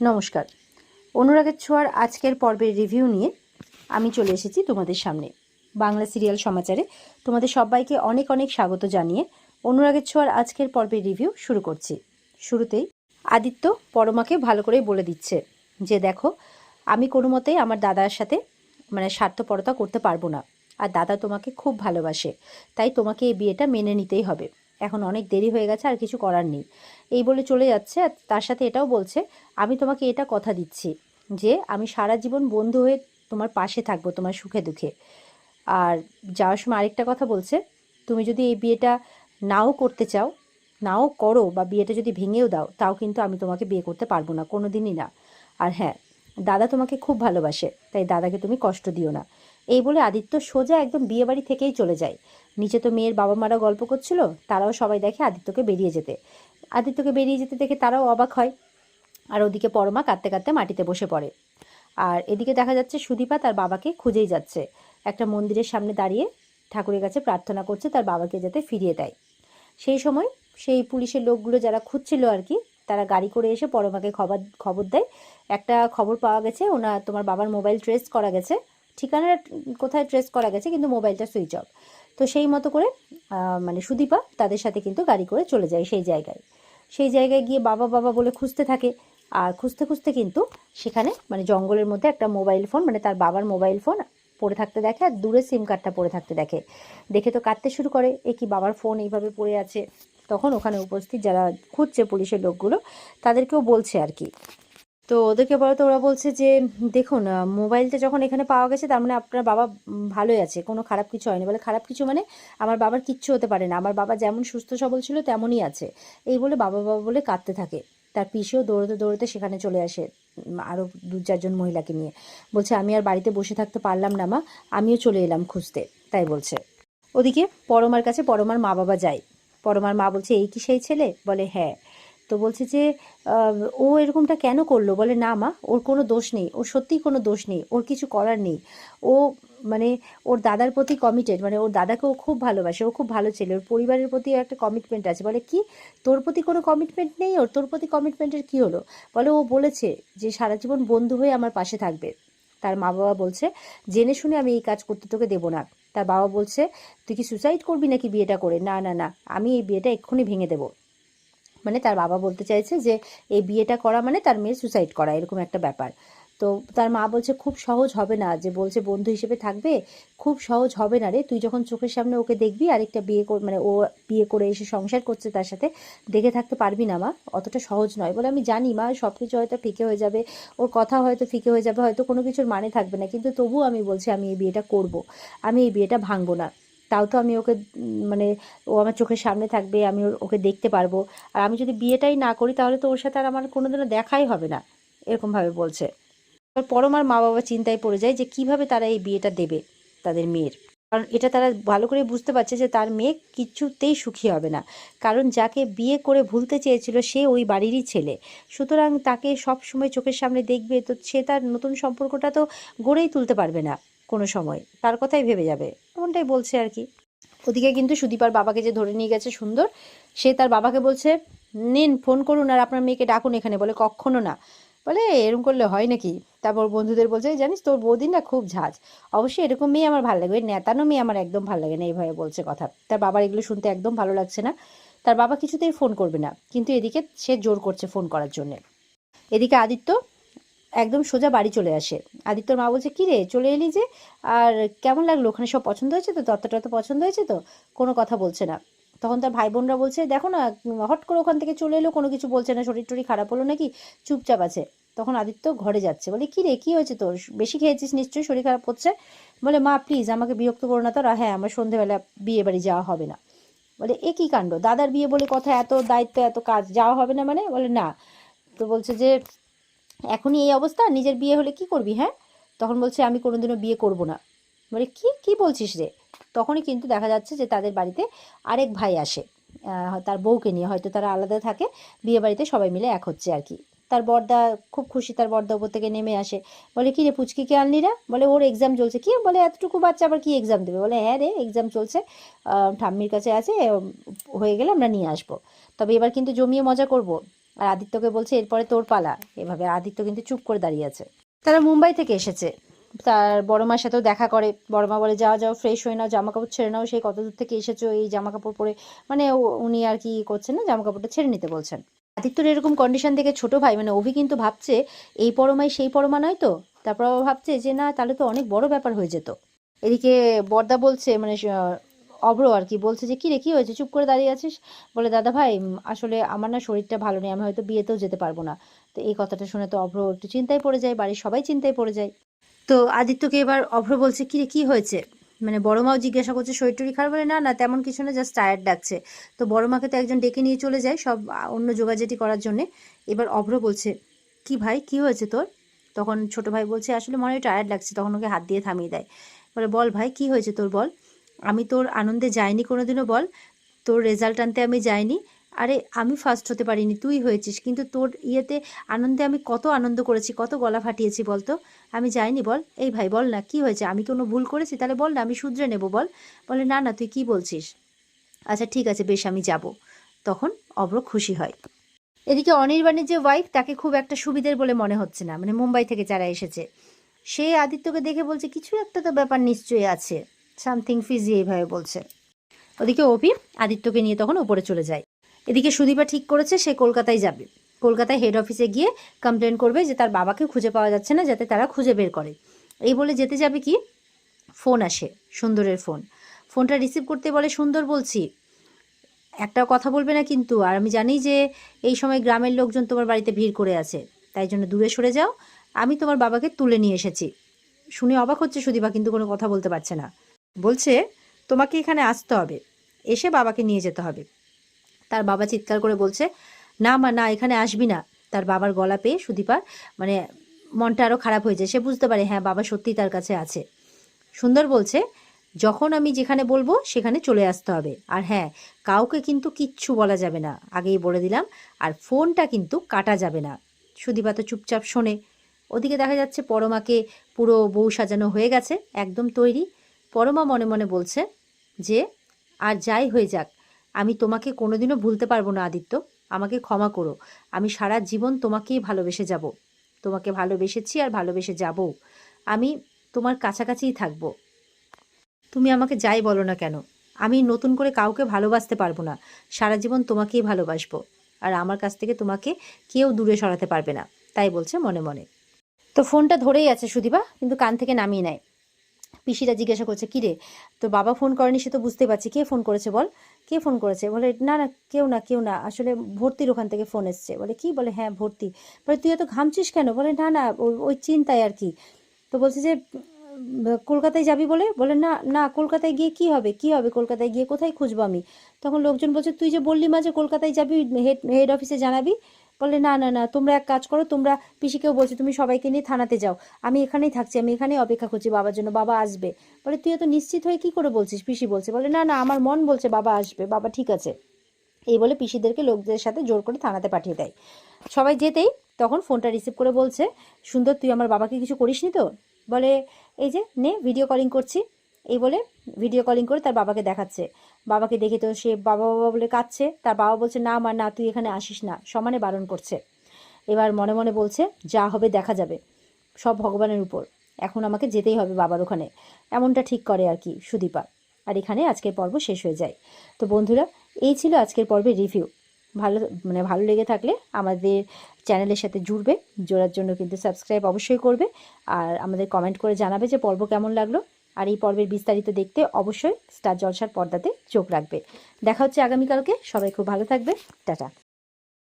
নমস্কার। অনুরাগের ছোঁয়ার আজকের পর্বের রিভিউ নিয়ে আমি চলে এসেছি তোমাদের সামনে। বাংলা সিরিয়াল সমাচারে তোমাদের সবাইকে অনেক অনেক স্বাগত জানিয়ে অনুরাগের ছোঁয়ার আজকের পর্বের রিভিউ শুরু করছি। শুরুতেই আদিত্য পরমাকে ভালো করে বলে দিচ্ছে যে, দেখো, আমি কোনো মতেই আমার দাদার সাথে মানে স্বার্থপরতা করতে পারব না। আর দাদা তোমাকে খুব ভালোবাসে। তাই তোমাকে এই বিয়েটা মেনে নিতেই হবে। এখন অনেক দেরি হয়ে গেছে, আর কিছু করার নেই। এই বলে চলে যাচ্ছে আর তার সাথে এটাও বলছে, আমি তোমাকে এটা কথা দিচ্ছি যে আমি সারা জীবন বন্ধু হয়ে তোমার পাশে থাকব, তোমার সুখে দুঃখে। আর যাওয়ার সময় আরেকটা কথা বলছে, তুমি যদি এই বিয়েটা নাও করতে চাও, নাও করো বা বিয়েটা যদি ভেঙেও দাও, তাও কিন্তু আমি তোমাকে বিয়ে করতে পারব না কোনো দিনই না। আর হ্যাঁ দাদা তোমাকে খুব ভালোবাসে, তাই দাদাকে তুমি কষ্ট দিও না। এই বলে আদিত্য সোজা একদম বিয়ে বাড়ি থেকেই চলে যায়। নিচে তো মেয়ের বাবা মারা গল্প করছিল, তারাও সবাই দেখে আদিত্যকে বেরিয়ে যেতে। আদিত্যকে বেরিয়ে যেতে দেখে তারাও অবাক হয়। আর ওদিকে পরমা কাঁদতে কাঁদতে মাটিতে বসে পড়ে। আর এদিকে দেখা যাচ্ছে সুদীপা তার বাবাকে খুঁজেই যাচ্ছে। একটা মন্দিরের সামনে দাঁড়িয়ে ঠাকুরের কাছে প্রার্থনা করছে তার বাবাকে যাতে ফিরিয়ে দেয়। সেই সময় সেই পুলিশের লোকগুলো যারা খুঁজছিল আর কি, তারা গাড়ি করে এসে পরমাকে খবর খবর দেয়। একটা খবর পাওয়া গেছে, ওনা, তোমার বাবার মোবাইল ট্রেস করা গেছে। ঠিকানা কোথায় ট্রেস করা গেছে, কিন্তু মোবাইলটা সুইচ অফ। তো সেই মতো করে মানে সুদীপা তাদের সাথে কিন্তু গাড়ি করে চলে যায় সেই জায়গায়। সেই জায়গায় গিয়ে বাবা বাবা বলে খুঁজতে থাকে। আর খুঁজতে খুঁজতে কিন্তু সেখানে মানে জঙ্গলের মধ্যে একটা মোবাইল ফোন মানে তার বাবার মোবাইল ফোন পড়ে থাকতে দেখে আর দূরে সিম কার্ডটা পড়ে থাকতে দেখে। দেখে তো কাঁদতে শুরু করে, এ কি বাবার ফোন এইভাবে পড়ে আছে? তখন ওখানে উপস্থিত যারা খুঁজছে পুলিশের লোকগুলো, তাদেরকেও বলছে আর কি। তো ওদেরকে বলো তো, ওরা বলছে যে, দেখুন মোবাইলটা যখন এখানে পাওয়া গেছে, তার মানে আপনার বাবা ভালোই আছে, কোনো খারাপ কিছু হয়নি। বলে খারাপ কিছু মানে আমার বাবার কিচ্ছু হতে পারে না। আমার বাবা যেমন সুস্থ সবল ছিল, তেমনই আছে। এই বলে বাবা বাবা বলে কাঁদতে থাকে। তার পিসেও দৌড়তে দৌড়তে সেখানে চলে আসে আরও দু, চারজন মহিলাকে নিয়ে। বলছে, আমি আর বাড়িতে বসে থাকতে পারলাম না, মা। আমিও চলে এলাম খুঁজতে। তাই বলছে। ওদিকে পরমার কাছে পরমার মা বাবা যায়। পরমার মা বলছে, এই কি সেই ছেলে? বলে হ্যাঁ। তো বলছে যে ও এরকমটা কেন করল? বলে, না মা, ওর কোনো দোষ নেই। ওর সত্যিই কোনো দোষ নেই। ওর কিছু করার নেই। ও মানে ওর দাদার প্রতি কমিটেড মানে ওর দাদাকে ও খুব ভালোবাসে। ও খুব ভালো ছেলে। ওর পরিবারের প্রতি একটা কমিটমেন্ট আছে। বলে, কি? তোর প্রতি কোনো কমিটমেন্ট নেই? ওর, তোর প্রতি কমিটমেন্টের কি হলো? বলে, ও বলেছে যে, সারা জীবন বন্ধু হয়ে আমার পাশে থাকবে। তার মা বাবা বলছে, জেনে শুনে আমি এই কাজ করতে তোকে দেবো না। তার বাবা বলছে, তুই কি সুসাইড করবি নাকি বিয়েটা করে? না না না। আমি এই বিয়েটা এক্ষুনি ভেঙে দেবো। মানে তার বাবা বলতে চাইছে যে, এই বিয়েটা করা মানে তার মেয়ে সুসাইড করা, এরকম একটা ব্যাপার। তো তার মা বলছে, খুব সহজ হবে না। যে বলছে, বন্ধু হিসেবে থাকবে, খুব সহজ হবে না রে। তুই যখন চোখের সামনে ওকে দেখবি, আরেকটা বিয়ে মানে ও বিয়ে করে এসে সংসার করছে তার সাথে, দেখে থাকতে পারবি না মা। অতটা সহজ নয়। বলে, আমি জানি মা সব কিছু হয়তো ফিকে হয়ে যাবে, ওর কথা হয়তো ফিকে হয়ে যাবে, হয়তো কোনো কিছুর মানে থাকবে না। কিন্তু তবুও আমি বলছি, আমি এই বিয়েটা করব। আমি এই বিয়েটা ভাঙবো না। তাও তো আমি ওকে মানে ও আমার চোখের সামনে থাকবে, আমি ওকে দেখতে পারব। আর আমি যদি বিয়েটাই না করি, তাহলে তো ওর সাথে আর আমার কোনোদিনও দেখাই হবে না, এরকমভাবে বলছে। পরমার মা বাবা চিন্তায় পড়ে যায় যে কীভাবে তারা এই বিয়েটা দেবে তাদের মেয়ের। কারণ এটা তারা ভালো করে বুঝতে পারছে যে তার মেয়ে কিছুতেই সুখী হবে না। কারণ যাকে বিয়ে করে ভুলতে চেয়েছিল, সে ওই বাড়িরই ছেলে। সুতরাং তাকে সব সময় চোখের সামনে দেখবে, তো সে তার নতুন সম্পর্কটা তো গড়েই তুলতে পারবে না। কোনো সময়। তার কথাই ভেবে যাবে। এমনটাই বলছে আর কি। ওদিকে কিন্তু সুদীপার বাবাকে যে ধরে নিয়ে গেছে সুন্দর, সে তার বাবাকে বলছে, নিন ফোন করুন আর আপনার মেয়েকে ডাকুন এখানে। বলে, কখনো না। বলে, এরকম করলে হয় নাকি? তারপর বন্ধুদের বলছে, জানিস তোর বৌদি না খুব ঝাঁজ। অবশ্যই এরকম মেয়ে আমার ভালো লাগে। ওই নেতানো মেয়ে আমার একদম ভালো লাগে না। এইভাবে বলছে কথা। তার বাবার এগুলো শুনতে একদম ভালো লাগছে না। তার বাবা কিছুতেই ফোন করবে না। কিন্তু এদিকে সে জোর করছে ফোন করার জন্য। এদিকে আদিত্য একদম সোজা বাড়ি চলে আসে। আদিত্যর মা বলছে, কি রে, চলে এলি যে? আর কেমন লাগল? ওখানে সব পছন্দ হয়েছে তো? তত্ত্বটা তো পছন্দ হয়েছে তো? কোনো কথা বলছে না। তখন তার ভাই বোনরা বলছে, দেখো না, হট করে ওখান থেকে চলে এলো, কোনো কিছু বলছে না, শরীর টরীর খারাপ হলো নাকি? চুপচাপ আছে। তখন আদিত্য ঘরে যাচ্ছে, বলে, কি রে, কি হয়েছে তোর? বেশি খেয়েছিস নিশ্চয়ই? শরীর খারাপ হচ্ছে? বলে, মা প্লিজ আমাকে বিরক্ত করো না তো? আর হ্যাঁ আমার সন্ধেবেলা বিয়ে বাড়ি যাওয়া হবে না। বলে, এ কি কাণ্ড? দাদার বিয়ে বলে কথা, এত দায়িত্ব, এত কাজ, যাওয়া হবে না মানে? বলে, না। তো বলছে যে এখনই এই অবস্থা, নিজের বিয়ে হলে কি করবি হ্যাঁ? তখন বলছে, আমি কোনোদিনও বিয়ে করব না। বলে, কি কি বলছিস রে? তখনই কিন্তু দেখা যাচ্ছে যে তাদের বাড়িতে আরেক ভাই আসে তার বউকে নিয়ে। হয়তো তারা আলাদা থাকে, বিয়ে বাড়িতে সবাই মিলে এক হচ্ছে আর কি। তার বর্দা খুব খুশি, তার বর্দা উপর থেকে নেমে আসে। বলে, কি রে, পুচকিকে আনলি না? বলে, ওর এক্সাম চলছে। কি? বলে, এতটুকু বাচ্চা আবার কি এক্সাম দেবে? বলে হ্যাঁ রে এক্সাম চলছে। ঠাম্মির কাছে আছে, হয়ে গেলে আমরা নিয়ে আসব। তবে এবার কিন্তু জমিয়ে মজা করব। আর আদিত্যকে বলছে, এরপরে তোর পালা। এভাবে আদিত্য কিন্তু চুপ করে দাঁড়িয়ে আছে। তারা মুম্বাই থেকে এসেছে। তার বড় মার সাথেও দেখা করে। বড় মা বলে, যাও যাও ফ্রেশ হয়ে নাও জামা কাপড় ছেড়ে নাও। সেই কত দূর থেকে এসেছ? এই জামা কাপড় পরে মানে উনি আর কি করছেন না জামা কাপড়টা ছেড়ে নিতে বলছেন। আদিত্যর এরকম কন্ডিশন দেখে ছোট ভাই মানে অভি কিন্তু ভাবছে, এই পরমাই সেই পরমা নয় তো? তারপর ভাবছে যে, না, তাহলে তো অনেক বড় ব্যাপার হয়ে যেত। এদিকে বর্দা বলছে মানে অভ্র আর কি বলছে যে, কি রে, কি হয়েছে? চুপ করে দাঁড়িয়ে আছিস? বলে, দাদা ভাই আসলে আমার না শরীরটা ভালো নেই, আমি হয়তো বিয়েতেও যেতে পারব না। তো এই কথাটা শুনে তো অভ্র একটু চিন্তায় পড়ে যায়, বাড়ির সবাই চিন্তায় পড়ে যায়। তো আদিত্যকে এবার অভ্র বলছে, কি রে, কি হয়েছে? মানে বড় মাও জিজ্ঞাসা করছে, শরীর টরি খারাপ? বলে, না না, তেমন কিছু না জাস্ট টায়ার্ড ডাকছে তো বড় মাকে তো একজন ডেকে নিয়ে চলে যায় সব অন্য যোগাযোগটি করার জন্যে। এবার অভ্র বলছে, কি ভাই, কি হয়েছে তোর? তখন ছোট ভাই বলছে, আসলে মনে হয় টায়ার্ড লাগছে। তখন ওকে হাত দিয়ে থামিয়ে দেয়। বলে, বল ভাই, কি হয়েছে তোর বল? আমি তোর আনন্দে যাইনি কোনোদিনও বল। তোর রেজাল্ট আনতে আমি যাইনি। আরে, আমি ফার্স্ট হতে পারিনি, তুই হয়েছিস। কিন্তু তোর ইয়েতে আনন্দে আমি কত আনন্দ করেছি, কত গলা ফাটিয়েছি বলতো? আমি যাইনি বল। এই ভাই, বল না, কি হয়েছে? আমি কোনো ভুল করেছি? তাহলে বল না, আমি শুধরে নেব বল। বলে, না না, তুই কি বলছিস? আচ্ছা ঠিক আছে, বেশ, আমি যাব। তখন অব্র খুশি হয়। এদিকে অনির্বাণের যে ওয়াইফ তাকে খুব একটা সুবিধের বলে মনে হচ্ছে না। মানে মুম্বাই থেকে যারা এসেছে। সে আদিত্যকে দেখে বলছে কিছু একটা তো ব্যাপার নিশ্চয়ই আছে। সামথিং ফিজি এইভাবে বলছে। ওদিকে অভি আদিত্যকে নিয়ে তখন উপরে চলে যায়। এদিকে সুদীপা ঠিক করেছে, সে কলকাতায় যাবে। কলকাতায় হেড অফিসে গিয়ে কমপ্লেন করবে যে তার বাবাকে খুঁজে পাওয়া যাচ্ছে না, যাতে তারা খুঁজে বের করে। এই বলে যেতে যাবে কি? ফোন আসে, সুন্দরের ফোন। ফোনটা রিসিভ করতে বলে, সুন্দর বলছি, একটা কথা বলবে না কিন্তু, আর আমি জানি যে এই সময় গ্রামের লোকজন তোমার বাড়িতে ভিড় করে আছে, তাই জন্য দূরে সরে যাও। আমি তোমার বাবাকে তুলে নিয়ে এসেছি। শুনে অবাক হচ্ছে সুদীপা, কিন্তু কোনো কথা বলতে পারছে না। বলছে, তোমাকে এখানে আসতে হবে। এসে বাবাকে নিয়ে যেতে হবে। তার বাবা চিৎকার করে বলছে, না মা, না, এখানে আসবি না। তার বাবার গলা পেয়ে সুদীপার মানে মনটা আরও খারাপ হয়ে যায়। সে বুঝতে পারে হ্যাঁ বাবা সত্যি তার কাছে আছে। সুন্দর বলছে, যখন আমি যেখানে বলব, সেখানে চলে আসতে হবে। আর হ্যাঁ কাউকে কিন্তু কিচ্ছু বলা যাবে না। আগেই বলে দিলাম, আর ফোনটা কিন্তু কাটা যাবে না। সুদীপা তো চুপচাপ শোনে। ওদিকে দেখা যাচ্ছে, পরমাকে পুরো বউ সাজানো হয়ে গেছে, একদম তৈরি। পরমা মনে মনে বলছে, যে, আর যাই হয়ে যাক, আমি তোমাকে কোনোদিনও ভুলতে পারব না, আদিত্য। আমাকে ক্ষমা করো। আমি সারা জীবন তোমাকেই ভালোবেসে যাব। তোমাকে ভালোবেসেছি আর ভালোবেসে যাব আমি তোমার কাছাকাছিই থাকব। তুমি আমাকে যাই বলো না কেন, আমি নতুন করে কাউকে ভালোবাসতে পারব না। সারা জীবন তোমাকেই ভালোবাসবো। আর আমার কাছ থেকে তোমাকে কেউ দূরে সরাতে পারবে না। তাই বলছে মনে মনে। তো ফোনটা ধরেই আছে সুদীপা, কিন্তু কান থেকে নামিয়ে নেয়। পিসিরা জিজ্ঞাসা করছে, কি রে? তোর বাবা ফোন করেনি, সে তো বুঝতে পারছি। কে ফোন করেছে বল? কে ফোন করেছে? বলে, না না, কেউ না কেউ না। আসলে ভর্তির ওখান থেকে ফোন এসছে। বলে, কি? বলে হ্যাঁ ভর্তি। বলে, তুই এত ঘামছিস কেন? বলে, না না ওই- চিন্তায় আর কি। তো বলছে যে কলকাতায় যাবি বলে? বলে, না না, কলকাতায় গিয়ে কি হবে? কি হবে কলকাতায় গিয়ে? কোথায় খুঁজবো আমি? তখন লোকজন বলছে, তুই যে বললি মাঝে কলকাতায় যাবি হেড হেড অফিসে জানাবি? বলে, না না না, তোমরা এক কাজ করো, তোমরা পিসিকেও বলছো, তুমি সবাইকে নিয়ে থানাতে যাও। আমি এখানেই থাকছি, আমি এখানেই অপেক্ষা করছি বাবার জন্য, বাবা আসবে। বলে, তুই এত নিশ্চিত হয়ে কি করে বলছিস? পিসি বলছে, বলে, না না, আমার মন বলছে বাবা আসবে, বাবা ঠিক আছে। এই বলে পিসিদেরকে লোকদের সাথে জোর করে থানাতে পাঠিয়ে দেয়। সবাই যেতেই তখন ফোনটা রিসিভ করে বলছে, সুন্দর, তুই আমার বাবাকে কিছু করিসনি তো? বলে, এই যে, নে, ভিডিও কলিং করছি। এই বলে ভিডিও কলিং করে তার বাবাকে দেখাচ্ছে। বাবাকে দেখে তো সে বাবা বাবা বলে কাঁদছে। তার বাবা বলছে, না মা, না, তুই এখানে আসিস না। সমানে বারণ করছে। এবার মনে মনে বলছে, যা হবে দেখা যাবে। সব ভগবানের উপর। এখন আমাকে যেতেই হবে বাবার ওখানে। এমনটা ঠিক করে আর কি সুদীপা। আর এখানে আজকের পর্ব শেষ হয়ে যায়। তো বন্ধুরা, এই ছিল আজকের পর্বের রিভিউ ভালো মানে ভালো লেগে থাকলে আমাদের চ্যানেলের সাথে জুড়বে। জোড়ার জন্য কিন্তু সাবস্ক্রাইব অবশ্যই করবে। আর আমাদের কমেন্ট করে জানাবে যে পর্ব কেমন লাগল। আর এই পর্বের বিস্তারিত দেখতে অবশ্যই স্টার জলসার পর্দাতে চোখ রাখবে। দেখা হচ্ছে আগামীকালকে। সবাই খুব ভালো থাকবে টাটা।